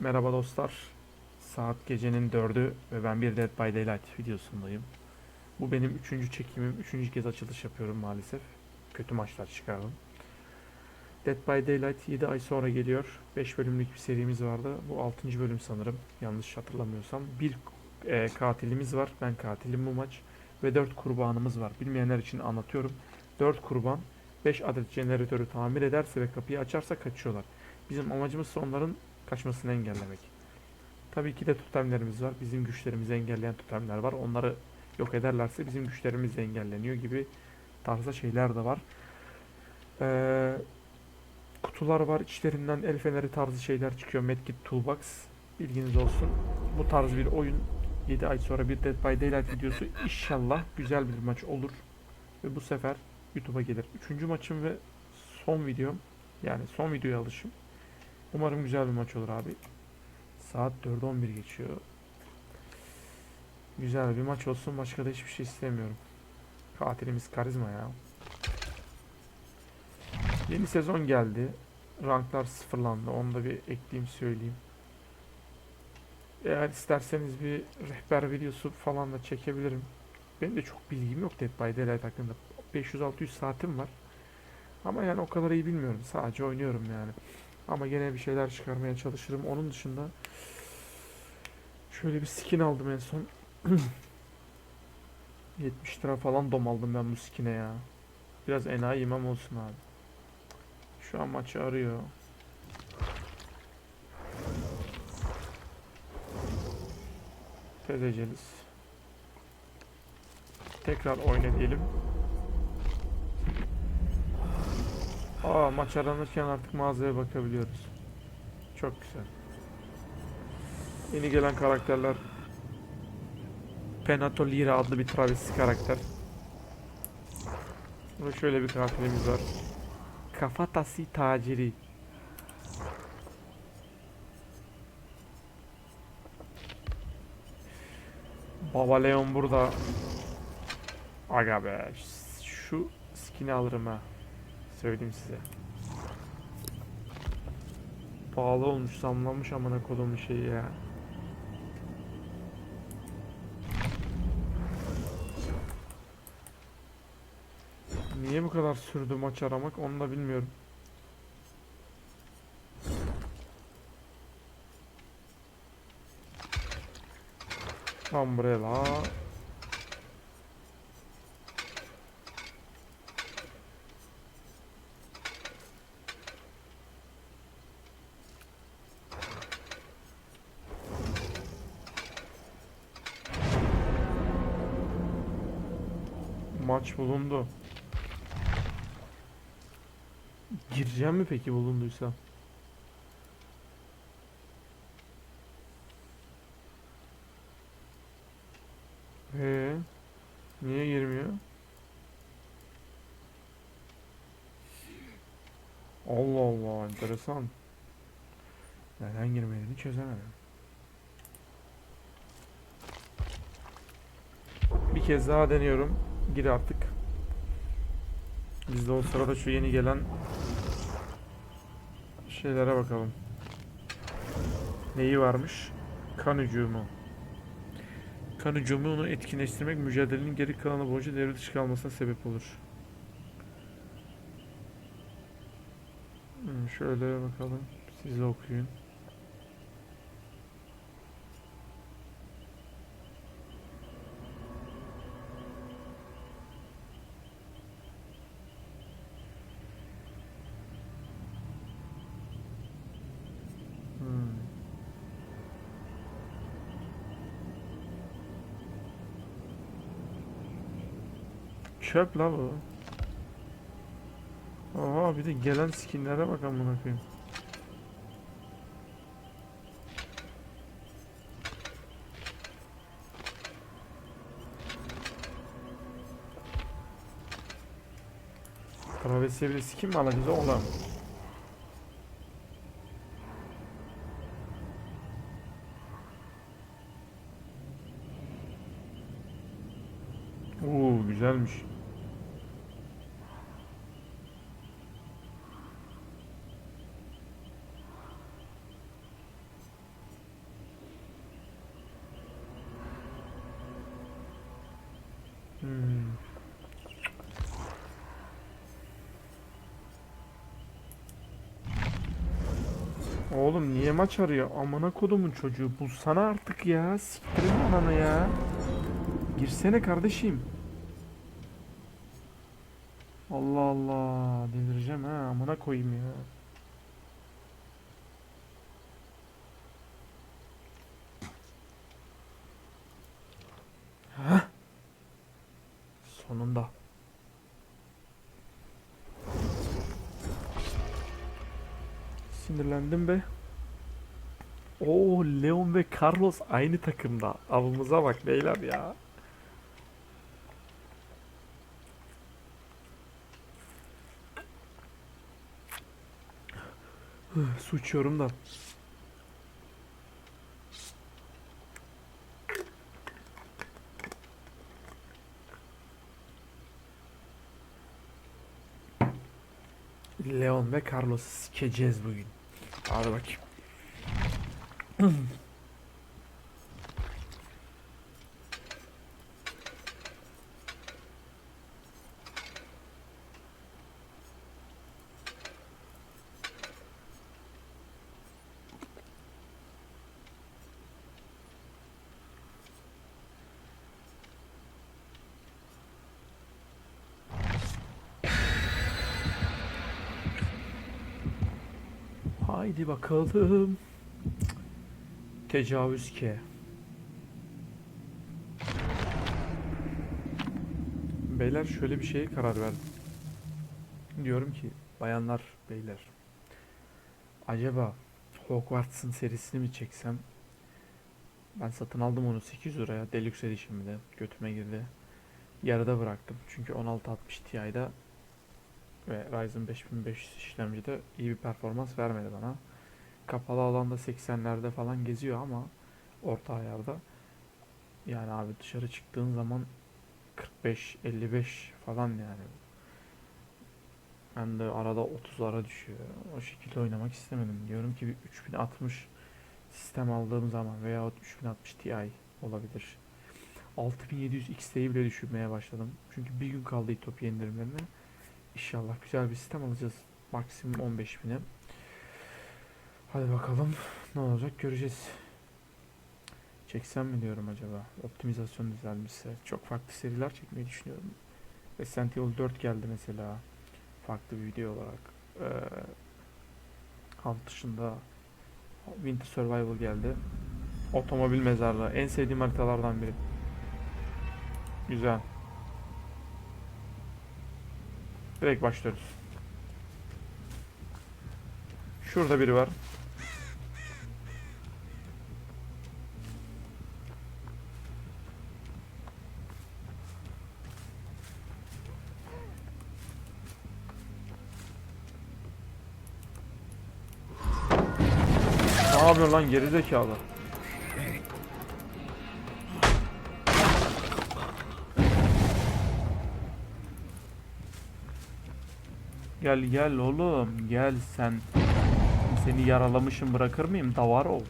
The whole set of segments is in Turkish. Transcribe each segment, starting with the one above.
Merhaba dostlar. Saat gecenin 4'ü ve ben bir Dead by Daylight videosundayım. Bu benim üçüncü çekimim. Üçüncü kez açılış yapıyorum maalesef. Kötü maçlar çıkardım. Dead by Daylight 7 ay sonra geliyor. 5 bölümlük bir serimiz vardı. Bu 6. bölüm sanırım. Yanlış hatırlamıyorsam. Bir e, katilimiz var. Ben katilim bu maç. Ve 4 kurbanımız var. Bilmeyenler için anlatıyorum. 4 kurban 5 adet jeneratörü tamir ederse ve kapıyı açarsa kaçıyorlar. Bizim amacımız onların kaçmasını engellemek. Tabii ki de totemlerimiz var. Bizim güçlerimizi engelleyen totemler var. Onları yok ederlerse bizim güçlerimiz engelleniyor gibi tarzda şeyler de var. Ee, kutular var. İçlerinden el feneri tarzı şeyler çıkıyor. Medkit Toolbox. Bilginiz olsun. Bu tarz bir oyun 7 ay sonra bir Dead by Daylight videosu inşallah güzel bir maç olur. Ve bu sefer YouTube'a gelir. Üçüncü maçım ve son videom. Yani son videoya alışım. Umarım güzel bir maç olur abi. Saat 4.11 geçiyor. Güzel bir maç olsun. Başka da hiçbir şey istemiyorum. Katilimiz karizma ya. Yeni sezon geldi. Ranklar sıfırlandı. Onu da bir ekleyeyim söyleyeyim. Eğer isterseniz bir rehber videosu falan da çekebilirim. Benim de çok bilgim yok Dead by Daylight hakkında. 500-600 saatim var. Ama yani o kadar iyi bilmiyorum. Sadece oynuyorum yani. Ama gene bir şeyler çıkarmaya çalışırım. Onun dışında şöyle bir skin aldım en son. 70 lira falan dom aldım ben bu skine ya. Biraz enayi imam olsun abi. Şu an maçı arıyor. Tezeceliz. Tekrar oyna diyelim. Aa maç aranırken artık mağazaya bakabiliyoruz. Çok güzel. Yeni gelen karakterler Penato Lira adlı bir travesti karakter. Burada şöyle bir katilimiz var. Kafatasi taciri. Baba Leon burada. Aga be. Şu skin'i alırım ha. Söyleyeyim size. Pahalı olmuş, zamlanmış amına kodumun şeyi ya. Niye bu kadar sürdü maç aramak onu da bilmiyorum. Umbrella. Maç bulundu. Gireceğim mi peki bulunduysa? Ee, niye girmiyor? Allah Allah enteresan. Neden girmediğini çözemedim. Bir kez daha deniyorum. Gir artık. Biz de o sırada şu yeni gelen şeylere bakalım. Neyi varmış? Kan hücumu. Kan hücumunu etkinleştirmek mücadelenin geri kalanı boyunca devre dışı kalmasına sebep olur. Hmm, şöyle bakalım. Siz okuyun. Çöp la bu. Oha bir de gelen skinlere bak amına koyayım. Travesiye bile skin mi alacağız oğlum? Oo güzelmiş. Niye maç arıyor? Amına kodumun çocuğu. Bulsana artık ya. Siktirin ananı ya. Girsene kardeşim. Allah Allah. Delireceğim ha. Amına koyayım ya. Hah. Sonunda. Sinirlendim be. Oo Leon ve Carlos aynı takımda. Avımıza bak beyler ya. Su içiyorum da. Leon ve Carlos'u sikeceğiz bugün. Hadi bakayım. Haydi bakalım. Tecavüz ke. Beyler şöyle bir şeye karar verdim. Diyorum ki bayanlar beyler. Acaba Hogwarts'ın serisini mi çeksem? Ben satın aldım onu 800 liraya Deluxe Edition bir de götüme girdi. Yarıda bıraktım çünkü 1660 Ti'da ve Ryzen 5500 işlemcide iyi bir performans vermedi bana. Kapalı alanda 80'lerde falan geziyor ama orta ayarda. Yani abi dışarı çıktığın zaman 45 55 falan yani. Ben de arada 30'lara düşüyor. O şekilde oynamak istemedim. Diyorum ki bir 3060 sistem aldığım zaman veya 3060 Ti olabilir. 6700 XT'yi bile düşünmeye başladım. Çünkü bir gün kaldı Ütopya indirimlerine. İnşallah güzel bir sistem alacağız. Maksimum 15 bine. Hadi bakalım ne olacak göreceğiz. Çeksem mi diyorum acaba? Optimizasyon düzelmişse. Çok farklı seriler çekmeyi düşünüyorum. Resident Evil 4 geldi mesela. Farklı bir video olarak. Ee, alt dışında Winter Survival geldi. Otomobil mezarlığı. En sevdiğim haritalardan biri. Güzel. Direkt başlıyoruz. Şurada biri var. Yapıyorsun lan gerizekalı? Gel gel oğlum gel sen. Seni yaralamışım bırakır mıyım? Davar ol.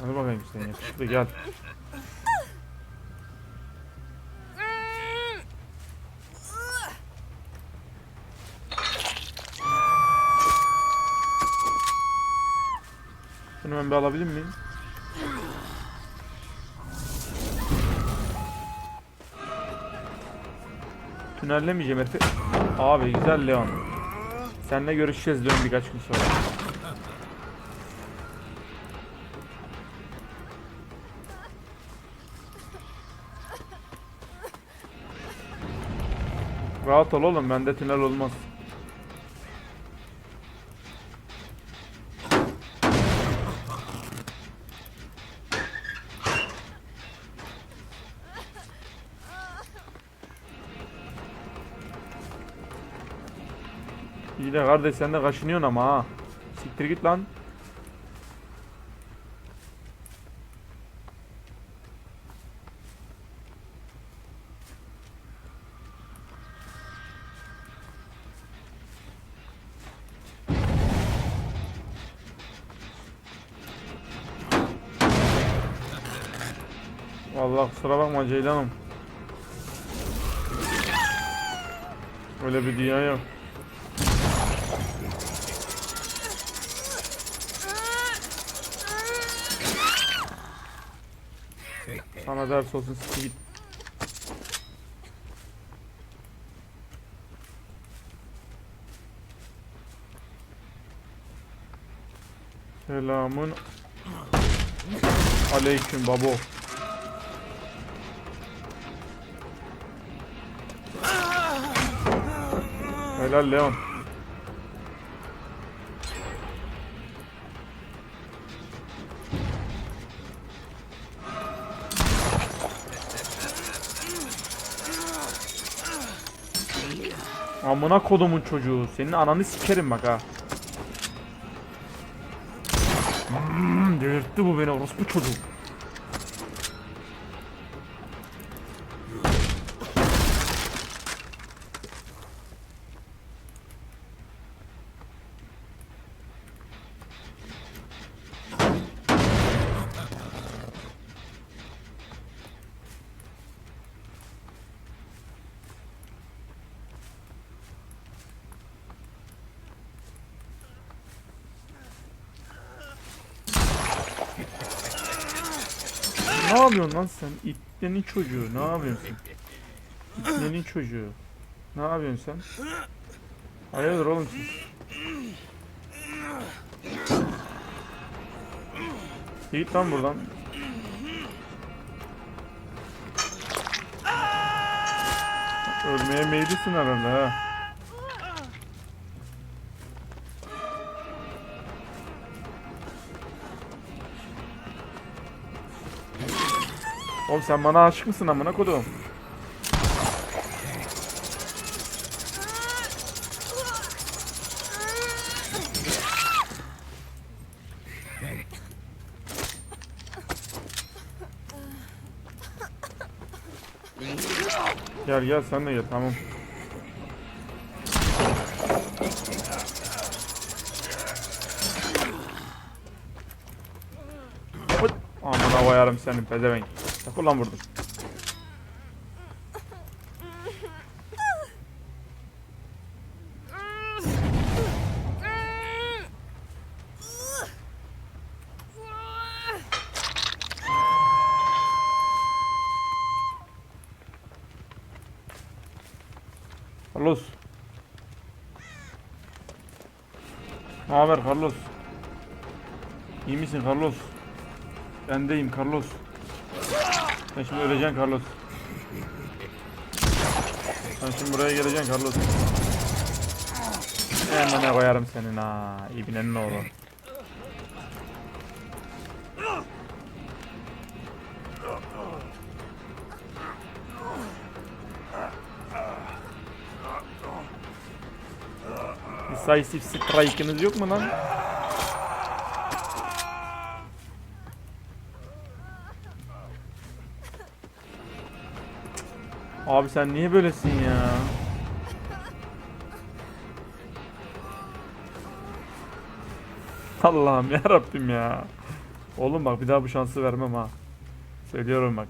Hadi bakayım sen yakışıklı gel. Bir alabilir miyim? Tünellemeyeceğim herifi. Abi güzel Leon. Seninle görüşeceğiz Leon birkaç gün sonra. Rahat ol oğlum bende tünel olmaz. Kardeş sen de kaşınıyorsun ama ha. Siktir git lan. Vallahi kusura bakma Ceylan'ım. Öyle bir dünya yok. Ders olsun siktir git. Selamun aleyküm babo. Helal Leon. Amına kodumun çocuğu. Senin ananı sikerim bak ha. Hmm, delirtti bu beni orospu çocuğu. Ne yapıyorsun lan sen? İtlerin çocuğu. Ne yapıyorsun sen? İtlerin çocuğu. Ne yapıyorsun sen? Hayırdır oğlum siz? Git lan buradan. Ölmeye meyillisin herhalde ha. Oğlum sen bana aşık mısın amına kodum? Gel gel sen de gel tamam. Amına koyarım senin pezevenk. Takıl lan vurdum. Carlos. Ne haber Carlos? İyi misin Carlos? Ben deyim Carlos. Sen şimdi öleceksin Carlos. Sen şimdi buraya geleceksin Carlos. Hemen ne koyarım senin ha. İbnenin oğlu. Decisive strike'ınız yok mu lan? Abi sen niye böylesin ya? Allah'ım ya Rabbim ya. Oğlum bak bir daha bu şansı vermem ha. Söylüyorum bak.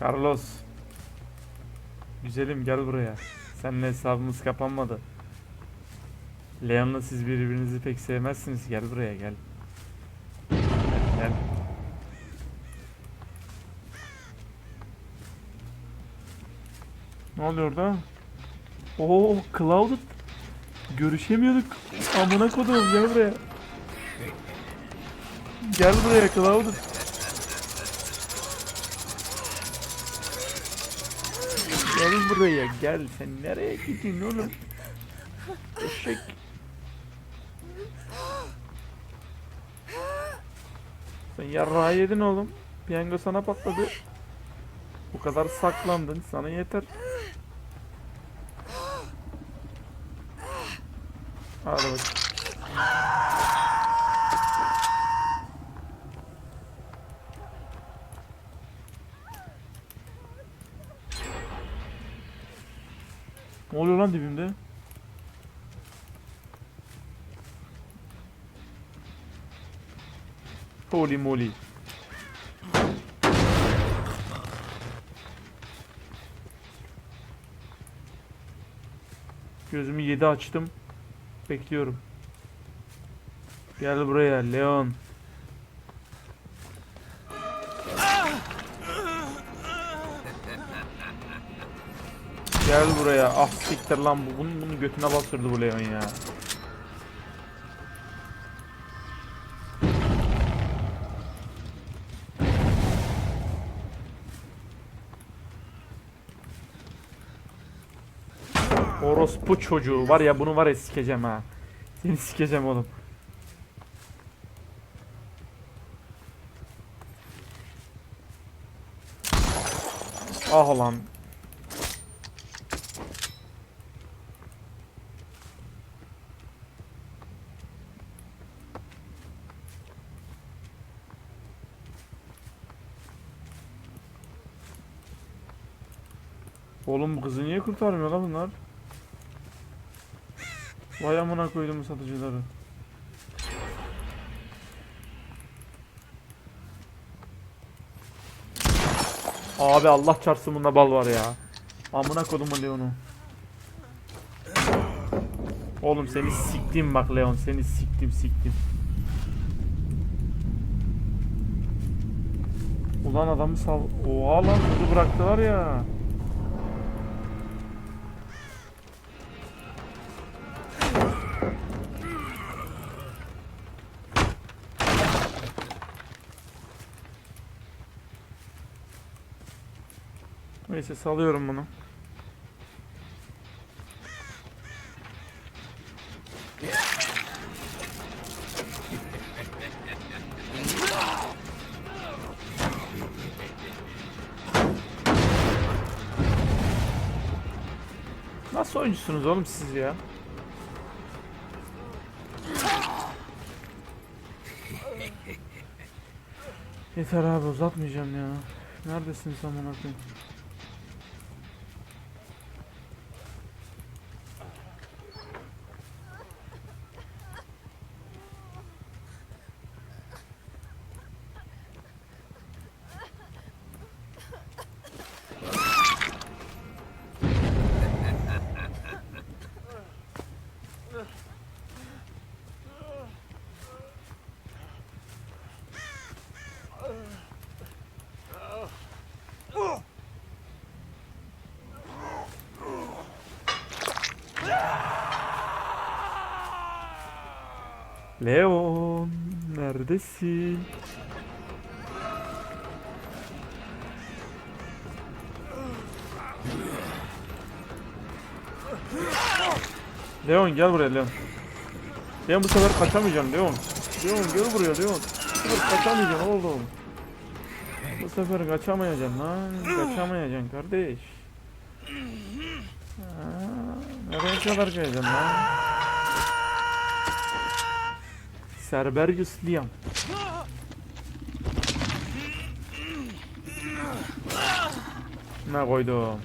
Carlos. Güzelim gel buraya. Seninle hesabımız kapanmadı. Leon'la siz birbirinizi pek sevmezsiniz. Gel buraya gel. Gel. gel. Ne oluyor orada? Oo, Clouded. Görüşemiyorduk. Amına kodum gel buraya. Gel buraya Clouded. Gel buraya gel. Sen nereye gidiyorsun oğlum? Eşek. Sen yarrağı yedin oğlum. Piyango sana patladı. Bu kadar saklandın. Sana yeter. Hadi bak. Ne oluyor lan dibimde? Holy moly. Gözümü yedi açtım. Bekliyorum. Gel buraya Leon. Gel buraya. Ah siktir lan bu. Bunun, bunun götüne bastırdı bu Leon ya. Orospu çocuğu. Var ya bunu var ya sikeceğim ha. Seni sikeceğim oğlum. Ah lan. Oğlum bu kızı niye kurtarmıyor lan bunlar? Vay amına koydum satıcıları. Abi Allah çarpsın bunda bal var ya. Amına kodumu Leon'u. Oğlum seni siktim bak Leon seni siktim siktim. Ulan adamı sal... Oha lan kızı bıraktılar ya. Neyse salıyorum bunu. Nasıl oyuncusunuz oğlum siz ya? Yeter abi uzatmayacağım ya. Neredesin sen koyayım? Leon neredesin? Leon gel buraya Leon. Leon bu sefer kaçamayacaksın Leon. Leon gel buraya Leon. Bu sefer kaçamayacaksın oğlum. Bu sefer kaçamayacaksın lan. Kaçamayacaksın kardeş. Ha, nereye kadar kaçacaksın lan? Cerberus Liam. Ne koydum?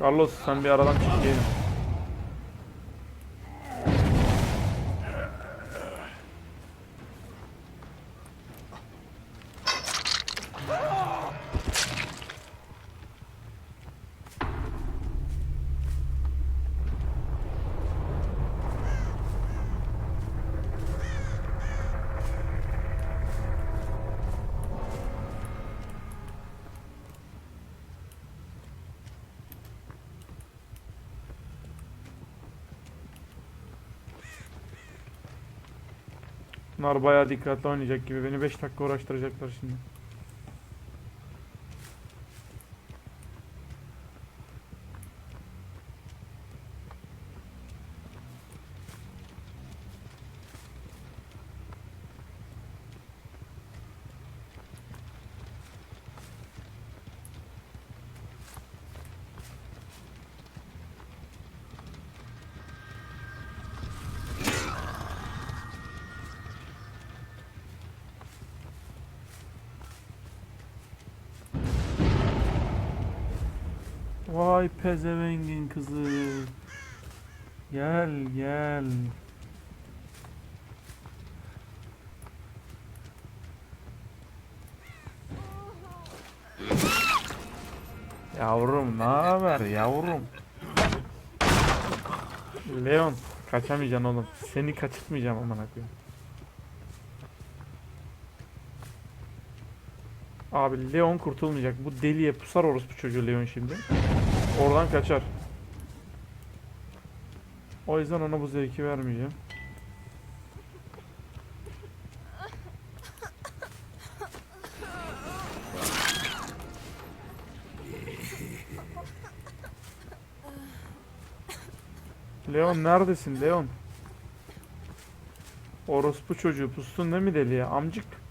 Carlos sen bir aradan çık gelin. Bunlar bayağı dikkatli oynayacak gibi. Beni 5 dakika uğraştıracaklar şimdi. Vay pezevengin kızı. Gel gel. Yavrum ne haber yavrum? Leon kaçamayacaksın oğlum. Seni kaçırtmayacağım amına koyayım. Abi Leon kurtulmayacak. Bu deliye pusar orospu çocuğu Leon şimdi. Oradan kaçar. O yüzden ona bu zevki vermeyeceğim. Leon neredesin Leon? Orospu çocuğu pustun değil mi deliye amcık?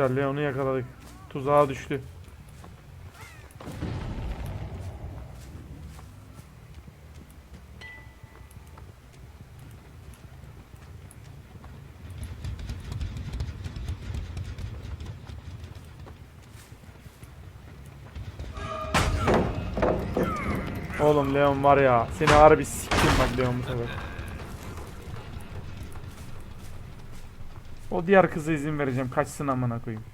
Güzel Leon'u yakaladık. Tuzağa düştü. Oğlum Leon var ya seni harbi siktim bak Leon bu sefer. O diğer kıza izin vereceğim kaçsın amına koyayım.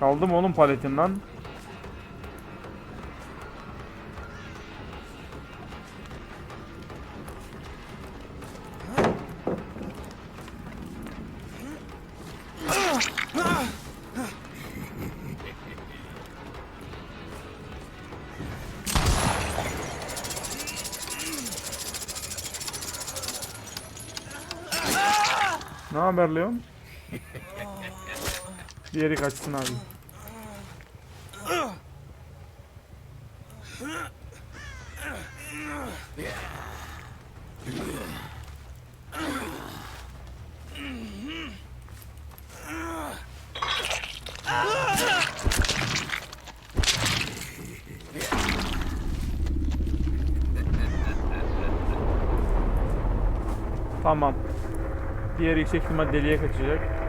Kaldım oğlum paletin lan. Ne haber Leon? Diğeri kaçsın abi. Tamam. Diğer yüksek ihtimal deliye kaçacak.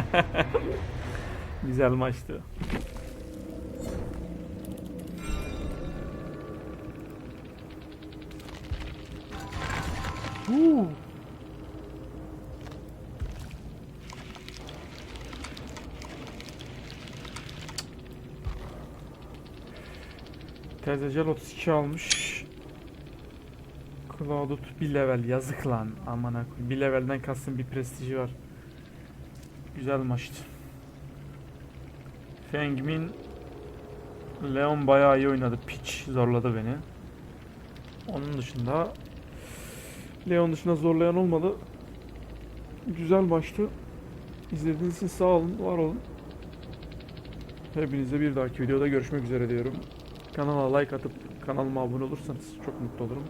Güzel maçtı. Huu. Tezecel 32 almış. Cloud'ut bir level yazık lan aman akım. Bir levelden kastım bir prestiji var. Güzel maçtı. Fengmin Leon bayağı iyi oynadı. Pitch zorladı beni. Onun dışında Leon dışında zorlayan olmadı. Güzel maçtı. İzlediğiniz için sağ olun, var olun. Hepinize bir dahaki videoda görüşmek üzere diyorum. Kanala like atıp kanalıma abone olursanız çok mutlu olurum.